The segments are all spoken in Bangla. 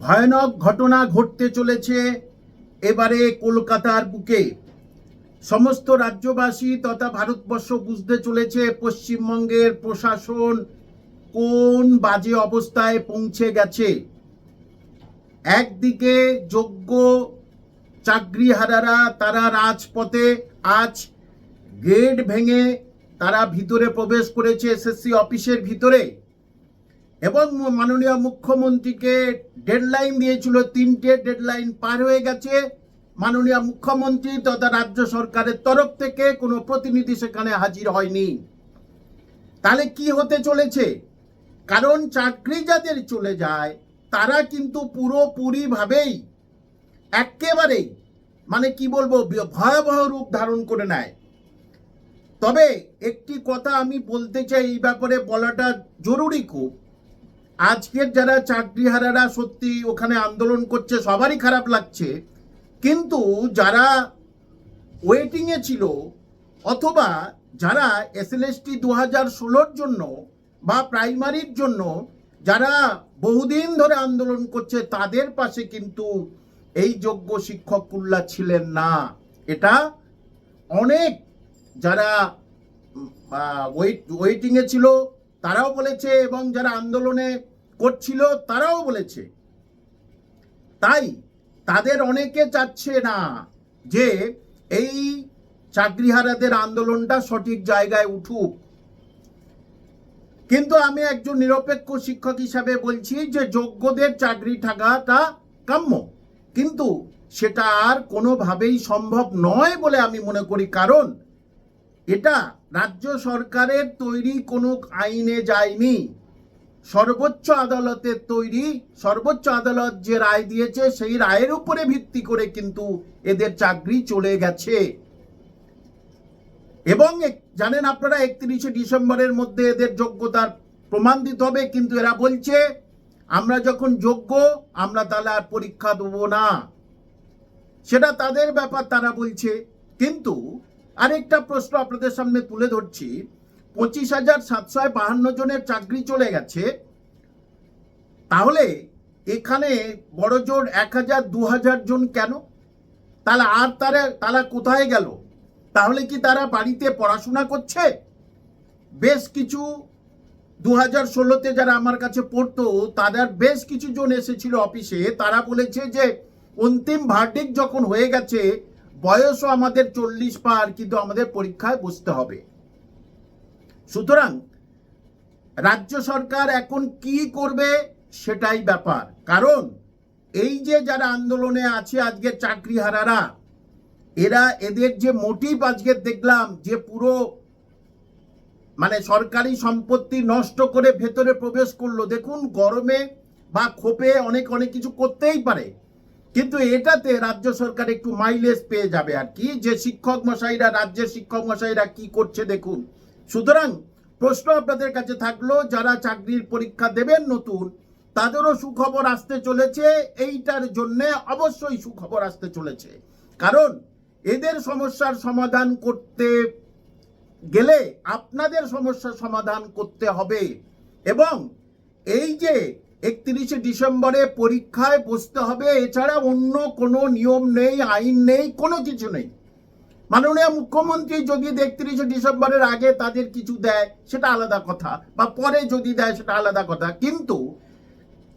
ভয়ানক ঘটনা ঘটতে চলেছে এবারে কলকাতার বুকে। সমস্ত রাজ্যবাসী তথা ভারতবর্ষ বুঝতে চলেছে পশ্চিমবঙ্গের প্রশাসন কোন বাজে অবস্থায় পৌঁছে গেছে। একদিকে যোগ্য চাকরিহারারা তারা রাজপথে, আজ গেট ভেঙে তারা ভিতরে প্রবেশ করেছে এসএসসি অফিসের ভিতরে। এবং মাননীয় মুখ্যমন্ত্রীকে ডেডলাইন দিয়েছিল, তিনটে ডেডলাইন পার হয়ে গেছে। মাননীয় মুখ্যমন্ত্রী তথা রাজ্য সরকারের তরফ থেকে কোনো প্রতিনিধি সেখানে হাজির হয়নি। তাহলে কি হতে চলেছে? কারণ চাকরি যাদের চলে যায়, তারা কিন্তু পুরোপুরিভাবেই একেবারেই মানে কি বলব ভয়াবহ রূপ ধারণ করে নেয়। তবে একটি কথা আমি বলতে চাই, এই ব্যাপারে বলাটা জরুরি খুব। আজকের যারা চাকরিহারারা সত্যি ওখানে আন্দোলন করছে, সবারই খারাপ লাগছে। কিন্তু যারা ওয়েটিংয়ে ছিল, অথবা যারা এসএলএসটি দু হাজার ষোলোর জন্য বা প্রাইমারির জন্য যারা বহুদিন ধরে আন্দোলন করছে, তাদের পাশে কিন্তু এই যোগ্য শিক্ষককুল্লা ছিলেন না। এটা অনেক যারা ওয়েট ওয়েটিংয়ে ছিল, তারাও বলেছে এবং যারা আন্দোলনে করছিল, তারাও বলেছে। তাই তাদের অনেকে চাচ্ছে না যে এই চাকরিহারাদের আন্দোলনটা সঠিক জায়গায় উঠুক। কিন্তু আমি একজন নিরপেক্ষ শিক্ষক হিসাবে বলছি যে যোগ্যদের চাকরি থাকাটা কাম্য। কিন্তু সেটা আর কোনোভাবেই সম্ভব নয় বলে আমি মনে করি, কারণ এটা রাজ্য সরকারের তৈরি কোনো আইনে যায়নি। সর্বোচ্চ আদালতের তৈরি, সর্বোচ্চ আদালত যে রায় দিয়েছে, সেই রায়ের উপরে ভিত্তি করে কিন্তু এদের চাকরি চলে গেছে। এবং জানেন আপনারা, একত্রিশে ডিসেম্বরের মধ্যে এদের যোগ্যতার প্রমাণ দিতে হবে, কিন্তু এরা বলছে, আমরা যখন যোগ্য, আমরা তাহলে আর পরীক্ষা দেবো না। সেটা তাদের ব্যাপার, তারা বলছে। কিন্তু আরেকটা প্রশ্ন আপনাদের সামনে তুলে ধরছি পঁচিশ হাজার সাতশো বাহান্ন জনের চাকরি চলে গেছে। তাহলে এখানে বড় জোর এক হাজার, দু হাজার জন কেন? তাহলে আর তারা তারা কোথায় গেল? তাহলে কি তারা বাড়িতে পড়াশোনা করছে? বেশ কিছু দু হাজার ষোলোতে যারা আমার কাছে পড়তো, তাদের বেশ কিছু জন এসেছিল অফিসে। তারা বলেছে যে, অন্তিম ভার্ডিক যখন হয়ে গেছে, বয়সও আমাদের চল্লিশ পার, কিন্তু আমাদের পরীক্ষায় বসতে হবে। সুতরাং রাজ্য সরকার এখন কি করবে সেটাই ব্যাপার। কারণ এই যে যারা আন্দোলনে আছে আজকে চাকরিহারারা, এরা এদের যে মোটিভ আজকে দেখলাম যে পুরো মানে সরকারি সম্পত্তি নষ্ট করে ভেতরে প্রবেশ করল। দেখুন, গরমে বা ক্ষোভে অনেক অনেক কিছু করতেই পারে। কিন্তু এটাতে রাজ্য সরকার একটু মাইলেজ পেয়ে যাবে আর কি। যে শিক্ষক মশাইরা, রাজ্যের শিক্ষক মশাইরা কি করছে দেখুন। সুতরাং প্রশ্ন আপনাদের কাছে থাকল, যারা চাকরির পরীক্ষা দেবেন নতুন, তাদেরও সুখবর আসতে চলেছে, এইটার জন্যে অবশ্যই সুখবর আসতে চলেছে। কারণ এদের সমস্যার সমাধান করতে গেলে আপনাদের সমস্যার সমাধান করতে হবে। এবং এই যে একত্রিশে ডিসেম্বরে পরীক্ষায় বসতে হবে, এছাড়া অন্য কোনো নিয়ম নেই, আইন নেই, কোনো কিছু নেই। মাননীয় মুখ্যমন্ত্রী যদি একত্রিশে ডিসেম্বরের আগে তাদের কিছু দেয়, সেটা আলাদা কথা। বা পরে যদি দেয়, সেটা আলাদা কথা। কিন্তু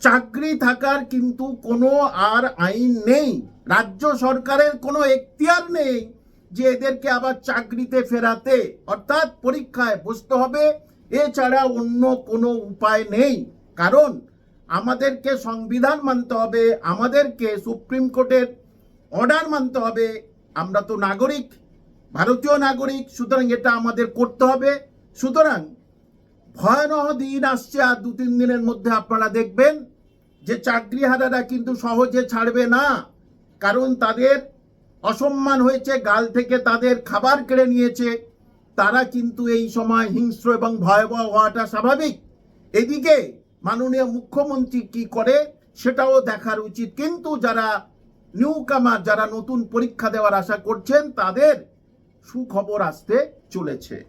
চাকরি থাকার কিন্তু কোনো আর আইন নেই। রাজ্য সরকারের কোনো এখতিয়ার নেই যে এদেরকে আবার চাকরিতে ফেরাতে। অর্থাৎ পরীক্ষায় বসতে হবে, এছাড়া অন্য কোনো উপায় নেই। কারণ আমাদেরকে সংবিধান মানতে হবে, আমাদেরকে সুপ্রিম কোর্টের অর্ডার মানতে হবে। আমরা তো নাগরিক। ভারতীয় নাগরিক, সুতরাং এটা আমাদের করতে হবে। সুতরাং ভয়ানহ দিন আসছে আর দু তিন দিনের মধ্যে আপনারা দেখবেন যে চাকরিহারারা কিন্তু সহজে ছাড়বে না, কারণ তাদের অসম্মান হয়েছে, গাল থেকে তাদের খাবার কেড়ে নিয়েছে। তারা কিন্তু এই সময় হিংস্র এবং ভয়াবহ হওয়াটা স্বাভাবিক। এদিকে মাননীয় মুখ্যমন্ত্রী কি করে সেটাও দেখার উচিত। কিন্তু যারা নিউ কামার যারা নতুন পরীক্ষা দেওয়ার আশা করছেন, তাদের সুখবর আসতে চলেছে।